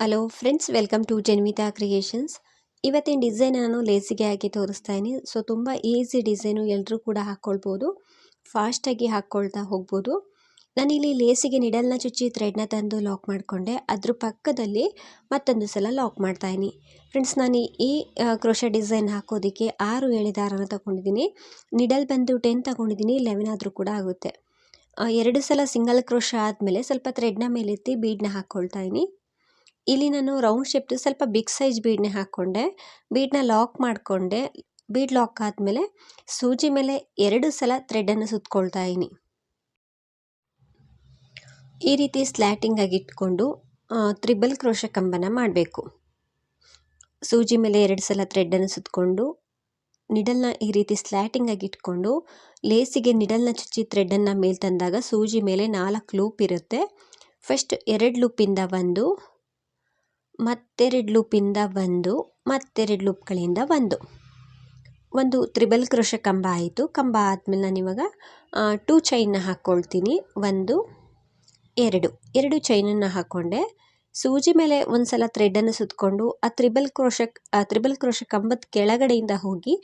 Hello friends welcome to Janvitha creations ಇವತ್ತಿನ design ನಾನು ಲೇಸಿಗೆ ಹಾಕಿ ತೋರಿಸ್ತಾ ಇದ್ದೀನಿ ಸೊ ತುಂಬ ಈಸಿ ಡಿಸೈನು ಎಲ್ಲರೂ ಕೂಡ ಹಾಕ್ಕೊಳ್ಬೋದು ಫಾಸ್ಟಾಗಿ ಹಾಕ್ಕೊಳ್ತಾ ಹೋಗ್ಬೋದು. ನಾನಿಲ್ಲಿ ಲೇಸಿಗೆ ನಿಡಲ್ನ ಚುಚ್ಚಿ ಥ್ರೆಡ್ನ ತಂದು ಲಾಕ್ ಮಾಡಿಕೊಂಡೆ. ಅದ್ರ ಪಕ್ಕದಲ್ಲಿ ಮತ್ತೊಂದು ಸಲ ಲಾಕ್ ಮಾಡ್ತಾಯಿನಿ. ಫ್ರೆಂಡ್ಸ್ ನಾನು ಈ ಕ್ರೋಶ ಡಿಸೈನ್ ಹಾಕೋದಕ್ಕೆ ಆರು ಎಳೆದಾರನ ತಗೊಂಡಿದ್ದೀನಿ ನಿಡಲ್ ಬಂದು ಟೆನ್ ತಗೊಂಡಿದ್ದೀನಿ ಲೆವೆನ್ ಆದರೂ ಕೂಡ ಆಗುತ್ತೆ. ಎರಡು ಸಲ ಸಿಂಗಲ್ ಕ್ರೋಶ ಆದಮೇಲೆ ಸ್ವಲ್ಪ ಥ್ರೆಡ್ನ ಮೇಲೆತ್ತಿ ಬೀಡ್ನ ಹಾಕ್ಕೊಳ್ತಾ ಇದ್ದೀನಿ ಇಲ್ಲಿ ನಾನು ರೌಂಡ್ ಶೇಪ್ದು ಸ್ವಲ್ಪ ಬಿಗ್ ಸೈಜ್ ಬೀಡನ್ನೇ ಹಾಕ್ಕೊಂಡೆ ಬೀಡನ್ನ ಲಾಕ್ ಮಾಡಿಕೊಂಡೆ. ಬೀಡ್ ಲಾಕ್ ಆದಮೇಲೆ ಸೂಜಿ ಮೇಲೆ ಎರಡು ಸಲ ಥ್ರೆಡನ್ನು ಸುತ್ಕೊಳ್ತಾ ಇದ್ದೀನಿ. ಈ ರೀತಿ ಸ್ಲ್ಯಾಟಿಂಗ್ ಆಗಿ ಇಟ್ಕೊಂಡು ತ್ರಿಬಲ್ ಕ್ರೋಶ ಕಂಬನ ಮಾಡಬೇಕು. ಸೂಜಿ ಮೇಲೆ ಎರಡು ಸಲ ಥ್ರೆಡನ್ನು ಸುತ್ತಕೊಂಡು ನಿಡಲ್ನ ಈ ರೀತಿ ಸ್ಲ್ಯಾಟಿಂಗ್ ಆಗಿ ಇಟ್ಕೊಂಡು ಲೇಸಿಗೆ ನಿಡಲ್ನ ಚುಚ್ಚಿ ಥ್ರೆಡನ್ನು ಮೇಲೆ ತಂದಾಗ ಸೂಜಿ ಮೇಲೆ ನಾಲ್ಕು ಲೂಪ್ ಇರುತ್ತೆ. ಫಸ್ಟ್ ಎರಡು ಲೂಪಿಂದ ಒಂದು ಮತ್ತೆರಡು ಲೂಪಿಂದ ಒಂದು, ಮತ್ತೆರಡು ಲೂಪ್ಗಳಿಂದ ಒಂದು. ಒಂದು ತ್ರಿಬಲ್ ಕ್ರೋಶ ಕಂಬ ಆಯಿತು. ಕಂಬ ಆದಮೇಲೆ ನಾನು ಇವಾಗ ಟೂ ಚೈನ್ನ ಹಾಕ್ಕೊಳ್ತೀನಿ ಒಂದು, ಎರಡು. ಎರಡು ಚೈನನ್ನು ಹಾಕ್ಕೊಂಡೆ ಸೂಜಿ ಮೇಲೆ ಒಂದು ಸಲ ಥ್ರೆಡನ್ನು ಸುತ್ತಕೊಂಡು ಆ ತ್ರಿಬಲ್ ಕ್ರೋಶ ಆ ತ್ರಿಬಲ್ ಕ್ರೋಶ ಕಂಬದ ಕೆಳಗಡೆಯಿಂದ ಹೋಗಿ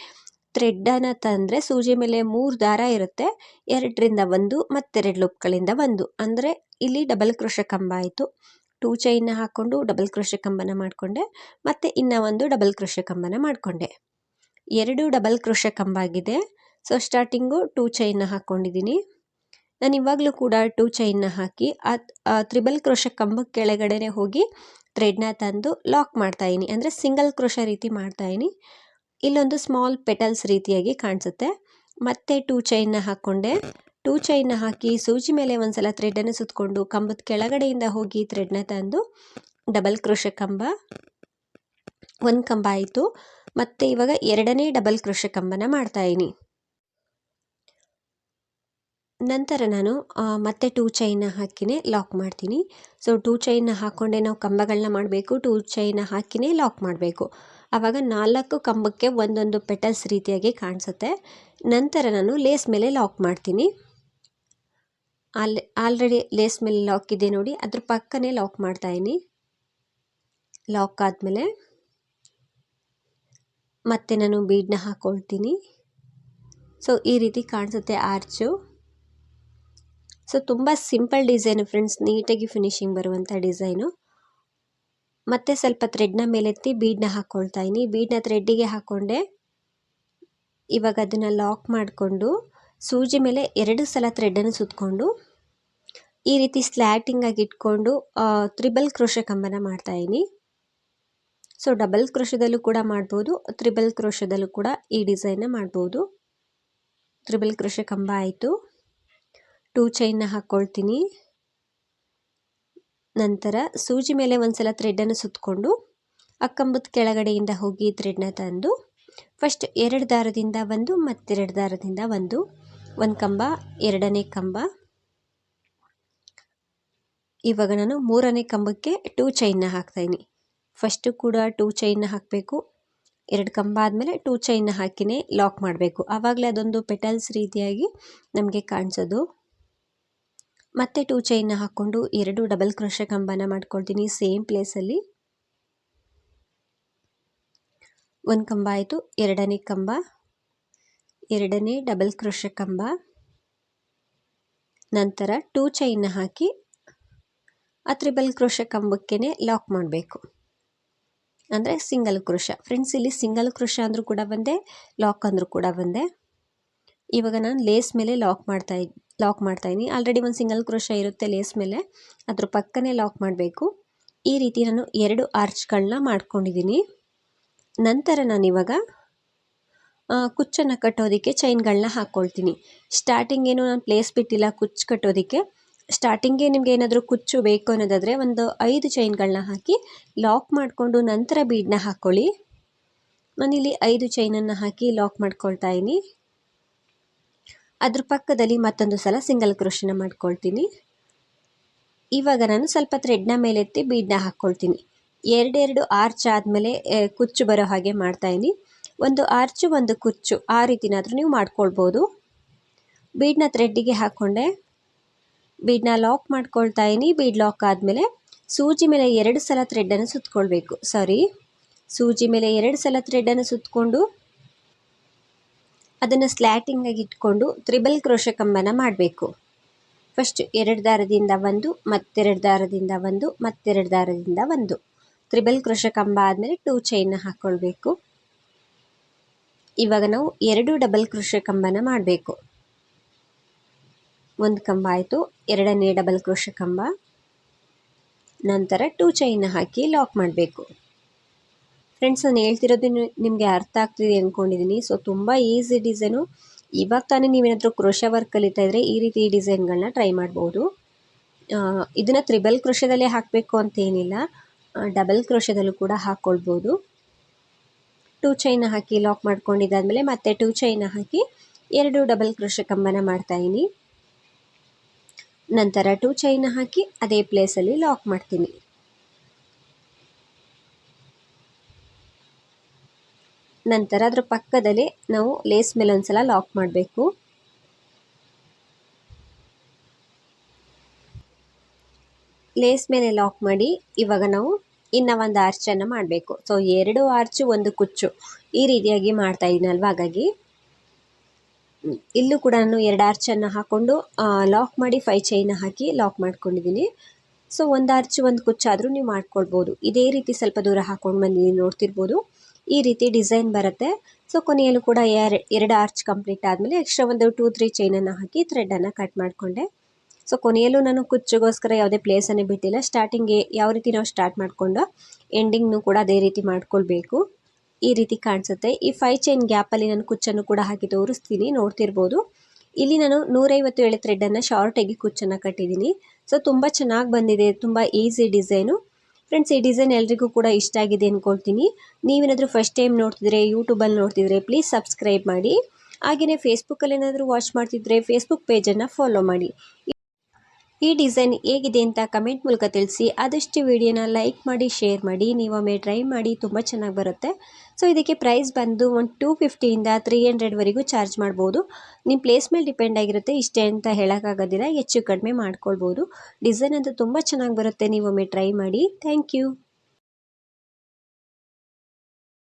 ಥ್ರೆಡ್ಡನ್ನು ತಂದರೆ ಸೂಜಿ ಮೇಲೆ ಮೂರು ದಾರ ಇರುತ್ತೆ. ಎರಡರಿಂದ ಒಂದು, ಮತ್ತೆರಡು ಲೂಪ್ಗಳಿಂದ ಒಂದು. ಅಂದರೆ ಇಲ್ಲಿ ಡಬಲ್ ಕ್ರೋಶ ಕಂಬ ಆಯಿತು. ಟೂ ಚೈನ್ನ ಹಾಕ್ಕೊಂಡು ಡಬಲ್ ಕ್ರೋಶ ಕಂಬನ ಮಾಡಿಕೊಂಡೆ, ಮತ್ತು ಇನ್ನು ಒಂದು ಡಬಲ್ ಕ್ರೋಶ ಕಂಬನ ಮಾಡಿಕೊಂಡೆ. ಎರಡು ಡಬಲ್ ಕ್ರೋಶ ಕಂಬ ಆಗಿದೆ. ಸೊ ಸ್ಟಾರ್ಟಿಂಗು ಟೂ ಚೈನ್ನ ಹಾಕ್ಕೊಂಡಿದ್ದೀನಿ ನಾನು ಇವಾಗಲೂ ಕೂಡ ಟೂ ಚೈನ್ನ ಹಾಕಿ ಆ ತ್ರಿಬಲ್ ಕ್ರೋಶ ಕಂಬಕ್ಕೆ ಕೆಳಗಡೆನೆ ಹೋಗಿ ಥ್ರೆಡ್ನ ತಂದು ಲಾಕ್ ಮಾಡ್ತಾಯಿನಿ ಅಂದರೆ ಸಿಂಗಲ್ ಕ್ರೋಶ ರೀತಿ ಮಾಡ್ತಾಯಿನಿ ಇಲ್ಲೊಂದು ಸ್ಮಾಲ್ ಪೆಟಲ್ಸ್ ರೀತಿಯಾಗಿ ಕಾಣಿಸುತ್ತೆ. ಮತ್ತೆ ಟೂ ಚೈನ್ನ ಹಾಕ್ಕೊಂಡೆ ಟೂ ಚೈನ್ನ ಹಾಕಿ ಸೂಜಿ ಮೇಲೆ ಒಂದು ಸಲ ಥ್ರೆಡನ್ನು ಸುತ್ತಕೊಂಡು ಕಂಬದ ಕೆಳಗಡೆಯಿಂದ ಹೋಗಿ ಥ್ರೆಡ್ನ ತಂದು ಡಬಲ್ ಕ್ರೋಶ ಕಂಬ, ಒಂದು ಕಂಬ ಆಯಿತು. ಮತ್ತು ಇವಾಗ ಎರಡನೇ ಡಬಲ್ ಕೃಷ ಕಂಬನ ಮಾಡ್ತಾಯಿನಿ ನಂತರ ನಾನು ಮತ್ತೆ ಟೂ ಚೈನ್ನ ಹಾಕಿನೇ ಲಾಕ್ ಮಾಡ್ತೀನಿ. ಸೊ ಟೂ ಚೈನ್ನ ಹಾಕ್ಕೊಂಡೆ ನಾವು ಕಂಬಗಳನ್ನ ಮಾಡಬೇಕು, ಟೂ ಚೈನ್ನ ಹಾಕಿನೇ ಲಾಕ್ ಮಾಡಬೇಕು. ಆವಾಗ ನಾಲ್ಕು ಕಂಬಕ್ಕೆ ಒಂದೊಂದು ಪೆಟಲ್ಸ್ ರೀತಿಯಾಗಿ ಕಾಣಿಸುತ್ತೆ. ನಂತರ ನಾನು ಲೇಸ್ ಮೇಲೆ ಲಾಕ್ ಮಾಡ್ತೀನಿ. ಆಲ್, ಆಲ್ರೆಡಿ ಲೇಸ್ ಮೇಲೆ ಲಾಕ್ ಇದೆ ನೋಡಿ. ಅದ್ರ ಪಕ್ಕನೇ ಲಾಕ್ ಮಾಡ್ತಾಯಿನಿ ಲಾಕ್ ಆದಮೇಲೆ ಮತ್ತೆ ನಾನು ಬೀಡನ್ನ ಹಾಕ್ಕೊಳ್ತೀನಿ ಸೊ, ಈ ರೀತಿ ಕಾಣಿಸುತ್ತೆ ಆರ್ಚು. ಸೊ, ತುಂಬ ಸಿಂಪಲ್ ಡಿಸೈನು ಫ್ರೆಂಡ್ಸ್, ನೀಟಾಗಿ ಫಿನಿಶಿಂಗ್ ಬರುವಂಥ ಡಿಸೈನು. ಮತ್ತೆ ಸ್ವಲ್ಪ ಥ್ರೆಡ್ನ ಮೇಲೆತ್ತಿ ಬೀಡನ್ನ ಹಾಕ್ಕೊಳ್ತಾ ಇದ್ದೀನಿ ಬೀಡನ್ನ ಥ್ರೆಡ್ಡಿಗೆ ಹಾಕ್ಕೊಂಡೆ ಇವಾಗ ಅದನ್ನು ಲಾಕ್ ಮಾಡಿಕೊಂಡು ಸೂಜಿ ಮೇಲೆ ಎರಡು ಸಲ ಥ್ರೆಡನ್ನು ಸುತ್ತಕೊಂಡು ಈ ರೀತಿ ಸ್ಲ್ಯಾಟಿಂಗ್ ಆಗಿ ಇಟ್ಕೊಂಡು ತ್ರಿಬಲ್ ಕ್ರೋಶ ಕಂಬನ ಮಾಡ್ತಾಯಿದ್ದೀನಿ ಸೊ ಡಬಲ್ ಕ್ರೋಶದಲ್ಲೂ ಕೂಡ ಮಾಡ್ಬೋದು, ತ್ರಿಬಲ್ ಕ್ರೋಶದಲ್ಲೂ ಕೂಡ ಈ ಡಿಸೈನ್ನ ಮಾಡ್ಬೋದು. ತ್ರಿಬಲ್ ಕ್ರೋಶ ಕಂಬ ಆಯಿತು. ಟೂ ಚೈನ್ನ ಹಾಕ್ಕೊಳ್ತೀನಿ ನಂತರ ಸೂಜಿ ಮೇಲೆ ಒಂದು ಸಲ ಥ್ರೆಡನ್ನು ಸುತ್ತಕೊಂಡು ಆ ಕಂಬದ ಕೆಳಗಡೆಯಿಂದ ಹೋಗಿ ಥ್ರೆಡ್ನ ತಂದು ಫಸ್ಟ್ ಎರಡು ದಾರದಿಂದ ಒಂದು, ಮತ್ತೆರಡು ದಾರದಿಂದ ಒಂದು. ಒಂದು ಕಂಬ, ಎರಡನೇ ಕಂಬ. ಇವಾಗ ನಾನು ಮೂರನೇ ಕಂಬಕ್ಕೆ ಟೂ ಚೈನ್ನ ಹಾಕ್ತಾಯಿನಿ ಫಸ್ಟು ಕೂಡ ಟೂ ಚೈನ್ನ ಹಾಕಬೇಕು. ಎರಡು ಕಂಬ ಆದಮೇಲೆ ಟೂ ಚೈನ್ನ ಹಾಕಿನೇ ಲಾಕ್ ಮಾಡಬೇಕು. ಆವಾಗಲೇ ಅದೊಂದು ಪೆಟಲ್ಸ್ ರೀತಿಯಾಗಿ ನಮಗೆ ಕಾಣಿಸೋದು. ಮತ್ತೆ ಟೂ ಚೈನ್ನ ಹಾಕ್ಕೊಂಡು ಎರಡು ಡಬಲ್ ಕ್ರೋಶ ಕಂಬನ ಮಾಡ್ಕೊಳ್ತೀನಿ ಸೇಮ್ ಪ್ಲೇಸಲ್ಲಿ ಒಂದು ಕಂಬ ಆಯಿತು, ಎರಡನೇ ಕಂಬ. ಎರಡನೇ ಡಬಲ್ ಕ್ರೋಶ ಕಂಬ. ನಂತರ ಟೂ ಚೈನ್ನ ಹಾಕಿ ಆ ತ್ರಿಬಲ್ ಕ್ರೋಶ ಕಂಬಕ್ಕೇ ಲಾಕ್ ಮಾಡಬೇಕು. ಅಂದರೆ ಸಿಂಗಲ್ ಕ್ರೋಶ ಫ್ರೆಂಡ್ಸ್ ಇಲ್ಲಿ ಸಿಂಗಲ್ ಕ್ರೋಶ ಅಂದರೂ ಕೂಡ ಬಂದೆ ಲಾಕ್ ಅಂದರೂ ಕೂಡ ಬಂದೆ. ಇವಾಗ ನಾನು ಲೇಸ್ ಮೇಲೆ ಲಾಕ್ ಮಾಡ್ತಾ ಲಾಕ್ ಮಾಡ್ತಾಯಿದ್ದೀನಿ ಆಲ್ರೆಡಿ ಒಂದು ಸಿಂಗಲ್ ಕ್ರೋಶ ಇರುತ್ತೆ ಲೇಸ್ ಮೇಲೆ. ಅದ್ರ ಪಕ್ಕನೇ ಲಾಕ್ ಮಾಡಬೇಕು. ಈ ರೀತಿ ನಾನು ಎರಡು ಆರ್ಚ್ಗಳನ್ನ ಮಾಡ್ಕೊಂಡಿದ್ದೀನಿ ನಂತರ ನಾನಿವಾಗ ಕುಚ್ಚನ್ನು ಕಟ್ಟೋದಕ್ಕೆ ಚೈನ್ಗಳನ್ನ ಹಾಕ್ಕೊಳ್ತೀನಿ ಸ್ಟಾರ್ಟಿಂಗ್ ಏನು ನಾನು ಪ್ಲೇಸ್ ಬಿಟ್ಟಿಲ್ಲ ಕುಚ್ಚು ಕಟ್ಟೋದಕ್ಕೆ. ಸ್ಟಾರ್ಟಿಂಗೇ ನಿಮಗೆ ಏನಾದರೂ ಕುಚ್ಚು ಬೇಕು ಅನ್ನೋದಾದರೆ ಒಂದು ಐದು ಚೈನ್ಗಳನ್ನ ಹಾಕಿ ಲಾಕ್ ಮಾಡಿಕೊಂಡು ನಂತರ ಬೀಡನ್ನ ಹಾಕ್ಕೊಳ್ಳಿ ನಾನಿಲ್ಲಿ ಐದು ಚೈನನ್ನು ಹಾಕಿ ಲಾಕ್ ಮಾಡ್ಕೊಳ್ತಾ ಇದ್ದೀನಿ. ಅದ್ರ ಪಕ್ಕದಲ್ಲಿ ಮತ್ತೊಂದು ಸಲ ಸಿಂಗಲ್ ಕ್ರೋಶನ ಮಾಡ್ಕೊಳ್ತೀನಿ. ಇವಾಗ ನಾನು ಸ್ವಲ್ಪ ಥ್ರೆಡ್ನ ಮೇಲೆತ್ತಿ ಬೀಡನ್ನ ಹಾಕ್ಕೊಳ್ತೀನಿ ಎರಡೆರಡು ಆರ್ಚ್ ಆದಮೇಲೆ ಕುಚ್ಚು ಬರೋ ಹಾಗೆ ಮಾಡ್ತಾಯಿದ್ದೀನಿ ಒಂದು ಆರ್ಚು, ಒಂದು ಕುಚ್ಚು. ಆ ರೀತಿನಾದರೂ ನೀವು ಮಾಡ್ಕೊಳ್ಬೋದು. ಬೀಡನ್ನ ಥ್ರೆಡ್ಡಿಗೆ ಹಾಕ್ಕೊಂಡೆ. ಬೀಡನ್ನ ಲಾಕ್ ಮಾಡ್ಕೊಳ್ತಾ ಇದ್ದೀನಿ ಬೀಡ್ ಲಾಕ್ ಆದಮೇಲೆ ಸೂಜಿ ಮೇಲೆ ಎರಡು ಸಲ ಥ್ರೆಡ್ಡನ್ನು ಸುತ್ತಕೊಳ್ಬೇಕು ಸಾರಿ. ಸೂಜಿ ಮೇಲೆ ಎರಡು ಸಲ ಥ್ರೆಡ್ಡನ್ನು ಸುತ್ತಕೊಂಡು ಅದನ್ನು ಸ್ಲ್ಯಾಟಿಂಗಾಗಿ ಇಟ್ಕೊಂಡು ತ್ರಿಬಲ್ ಕ್ರೋಶ ಕಂಬನ ಮಾಡಬೇಕು. ಫಸ್ಟ್ ಎರಡು ದಾರದಿಂದ ಒಂದು, ಮತ್ತೆರಡು ದಾರದಿಂದ ಒಂದು, ಮತ್ತೆರಡು ದಾರದಿಂದ ಒಂದು. ತ್ರಿಬಲ್ ಕ್ರೋಶ ಕಂಬ ಆದಮೇಲೆ ಟೂ ಚೈನ್ನ ಹಾಕ್ಕೊಳ್ಬೇಕು. ಇವಾಗ ನಾವು ಎರಡು ಡಬಲ್ ಕ್ರೋಶ ಕಂಬನ ಮಾಡಬೇಕು. ಒಂದು ಕಂಬ ಆಯಿತು, ಎರಡನೇ ಡಬಲ್ ಕ್ರೋಶ ಕಂಬ. ನಂತರ ಟೂ ಚೈನ್ ಹಾಕಿ ಲಾಕ್ ಮಾಡಬೇಕು. ಫ್ರೆಂಡ್ಸ್ ನಾನು ಹೇಳ್ತಿರೋದು ನಿಮಗೆ ಅರ್ಥ ಆಗ್ತಿದೆ ಅಂದ್ಕೊಂಡಿದ್ದೀನಿ ಸೊ ತುಂಬ ಈಸಿ ಡಿಸೈನು ಇವಾಗ ತಾನೇ ನೀವೇನಾದರೂ ಕ್ರೋಶ ವರ್ಕ್ ಕಲಿತಾ ಇದ್ದರೆ ಈ ರೀತಿ ಡಿಸೈನ್ಗಳನ್ನ ಟ್ರೈ ಮಾಡ್ಬೋದು. ಇದನ್ನು ತ್ರಿಬಲ್ ಕ್ರೋಶದಲ್ಲೇ ಹಾಕಬೇಕು ಅಂತ ಏನಿಲ್ಲ. ಡಬಲ್ ಕ್ರೋಶದಲ್ಲೂ ಕೂಡ ಹಾಕ್ಕೊಳ್ಬೋದು ಟೂ ಚೈನ ಹಾಕಿ ಲಾಕ್ ಮಾಡ್ಕೊಂಡಿದ್ದಾದಮೇಲೆ ಮತ್ತೆ ಟೂ ಚೈನ ಹಾಕಿ ಎರಡು ಡಬಲ್ ಕ್ರೋಶ ಕಂಬನ ಮಾಡ್ತಾಯಿನಿ ನಂತರ ಟೂ ಚೈನ ಹಾಕಿ ಅದೇ ಪ್ಲೇಸಲ್ಲಿ ಲಾಕ್ ಮಾಡ್ತೀನಿ. ನಂತರ ಅದರ ಪಕ್ಕದಲ್ಲಿ ನಾವು ಲೇಸ್ ಮೇಲೆ ಒಂದ್ಸಲ ಲಾಕ್ ಮಾಡಬೇಕು. ಲೇಸ್ ಮೇಲೆ ಲಾಕ್ ಮಾಡಿ ಇವಾಗ ನಾವು ಇನ್ನು ಒಂದು ಆರ್ಚನ್ನು ಮಾಡಬೇಕು. ಸೊ ಎರಡು ಆರ್ಚು, ಒಂದು ಕುಚ್ಚು. ಈ ರೀತಿಯಾಗಿ ಮಾಡ್ತಾ ಇದ್ದೀನಲ್ವ ಹಾಗಾಗಿ ಇಲ್ಲೂ ಕೂಡ ನಾನು ಎರಡು ಆರ್ಚನ್ನು ಹಾಕ್ಕೊಂಡು ಲಾಕ್ ಮಾಡಿ ಫೈ ಚೈನ ಹಾಕಿ ಲಾಕ್ ಮಾಡ್ಕೊಂಡಿದ್ದೀನಿ. ಸೊ ಒಂದು ಆರ್ಚ್, ಒಂದು ಕುಚ್ಚಾದರೂ ನೀವು ಮಾಡ್ಕೊಳ್ಬೋದು. ಇದೇ ರೀತಿ ಸ್ವಲ್ಪ ದೂರ ಹಾಕ್ಕೊಂಡು ಬಂದಿದ್ದೀನಿ ನೋಡ್ತಿರ್ಬೋದು. ಈ ರೀತಿ ಡಿಸೈನ್ ಬರುತ್ತೆ. ಸೊ ಕೊನೆಯಲ್ಲೂ ಕೂಡ ಎರಡು ಆರ್ಚ್ ಕಂಪ್ಲೀಟ್ ಆದಮೇಲೆ ಎಕ್ಸ್ಟ್ರಾ ಒಂದು ಟೂ, ತ್ರೀ ಚೈನನ್ನು ಹಾಕಿ ಥ್ರೆಡನ್ನು ಕಟ್ ಮಾಡಿಕೊಂಡೆ. ಸೊ ಕೊನೆಯಲ್ಲೂ ನಾನು ಕುಚ್ಚಗೋಸ್ಕರ ಯಾವುದೇ ಪ್ಲೇಸನ್ನೇ ಬಿಟ್ಟಿಲ್ಲ. ಸ್ಟಾರ್ಟಿಂಗ್ಗೆ ಯಾವ ರೀತಿ ನಾವು ಸ್ಟಾರ್ಟ್ ಮಾಡಿಕೊಂಡು ಎಂಡಿಂಗ್ನು ಕೂಡ ಅದೇ ರೀತಿ ಮಾಡ್ಕೊಳ್ಬೇಕು. ಈ ರೀತಿ ಕಾಣಿಸುತ್ತೆ. ಈ ಫೈವ್ ಚೈನ್ ಗ್ಯಾಪಲ್ಲಿ ನಾನು ಕುಚ್ಚನ್ನು ಕೂಡ ಹಾಕಿ ತೋರಿಸ್ತೀನಿ. ನೋಡ್ತಿರ್ಬೋದು. ಇಲ್ಲಿ ನಾನು ನೂರೈವತ್ತು ಏಳು ಥ್ರೆಡ್ಡನ್ನು ಶಾರ್ಟಾಗಿ ಕುಚ್ಚನ್ನು ಕಟ್ಟಿದ್ದೀನಿ. ಸೊ ತುಂಬ ಚೆನ್ನಾಗಿ ಬಂದಿದೆ. ತುಂಬ ಈಸಿ ಡಿಸೈನು ಫ್ರೆಂಡ್ಸ್ ಈ ಡಿಸೈನ್ ಎಲ್ರಿಗೂ ಕೂಡ ಇಷ್ಟ ಆಗಿದೆ ಅಂದ್ಕೊಳ್ತೀನಿ ನೀವೇನಾದರೂ ಫಸ್ಟ್ ಟೈಮ್ ನೋಡ್ತಿದ್ರೆ ಯೂಟ್ಯೂಬಲ್ಲಿ ನೋಡ್ತಿದ್ರೆ ಪ್ಲೀಸ್ ಸಬ್ಸ್ಕ್ರೈಬ್ ಮಾಡಿ. ಹಾಗೆಯೇ ಫೇಸ್ಬುಕ್ಕಲ್ಲಿ ಏನಾದರೂ ವಾಚ್ ಮಾಡ್ತಿದ್ರೆ ಫೇಸ್ಬುಕ್ ಪೇಜನ್ನು ಫಾಲೋ ಮಾಡಿ. ಈ ಡಿಸೈನ್ ಹೇಗಿದೆ ಅಂತ ಕಮೆಂಟ್ ಮೂಲಕ ತಿಳಿಸಿ. ಆದಷ್ಟು ವಿಡಿಯೋನ ಲೈಕ್ ಮಾಡಿ, ಶೇರ್ ಮಾಡಿ. ನೀವೊಮ್ಮೆ ಟ್ರೈ ಮಾಡಿ, ತುಂಬ ಚೆನ್ನಾಗಿ ಬರುತ್ತೆ. ಸೊ ಇದಕ್ಕೆ ಪ್ರೈಸ್ ಬಂದು ಒಂದು ಟೂ ಫಿಫ್ಟಿಯಿಂದ ತ್ರೀ ಹಂಡ್ರೆಡ್ವರೆಗೂ ಚಾರ್ಜ್ ಮಾಡ್ಬೋದು. ನಿಮ್ಮ ಪ್ಲೇಸ್ ಮೇಲೆ ಡಿಪೆಂಡ್ ಆಗಿರುತ್ತೆ, ಇಷ್ಟೇ ಅಂತ ಹೇಳೋಕ್ಕಾಗೋದಿಲ್ಲ ಹೆಚ್ಚು ಕಡಿಮೆ ಮಾಡ್ಕೊಳ್ಬೋದು. ಡಿಸೈನ್ ಅಂತೂ ತುಂಬ ಚೆನ್ನಾಗಿ ಬರುತ್ತೆ ನೀವೊಮ್ಮೆ ಟ್ರೈ ಮಾಡಿ. Thank you